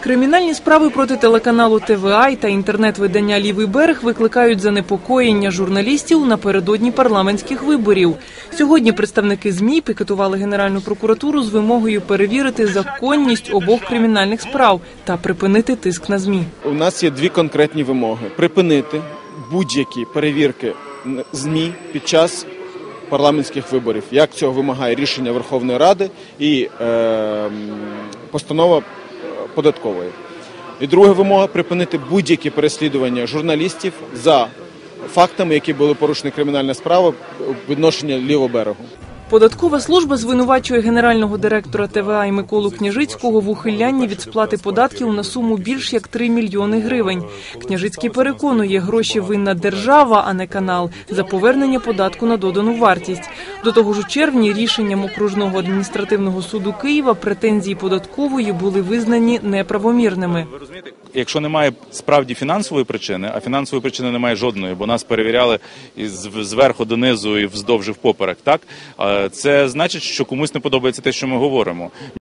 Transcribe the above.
Кримінальні справи проти телеканалу ТВА та інтернет-видання Лівий берег викликають занепокоєння журналістів напередодні парламентських виборів. Сьогодні представники ЗМІ пікетували Генеральну прокуратуру з вимогою перевірити законність обох кримінальних справ та припинити тиск на ЗМІ. У нас є дві конкретні вимоги: припинити будь-які перевірки ЗМІ під час парламентських виборів, як цього вимагає рішення Верховної Ради і е, постанова податкової. І друга вимога припинити будь-які переслідування журналістів за фактами, які були порушені кримінальна справа відношення лівого берегу. Податкова служба звинувачує генерального директора ТВА і Миколу Княжицького в ухилянні від сплати податків на суму більш як 3 мільйони гривень. Княжицький переконує, гроші винна держава, а не канал, за повернення податку на додану вартість. До того ж, у червні рішенням окружного адміністративного суду Києва претензії податкової були визнані неправомірними. Якщо немає справді фінансової причини, а фінансової причини немає жодної, бо нас перевіряли зверху донизу і вздовж і впоперек, так це значить, що комусь не подобається те, що ми говоримо.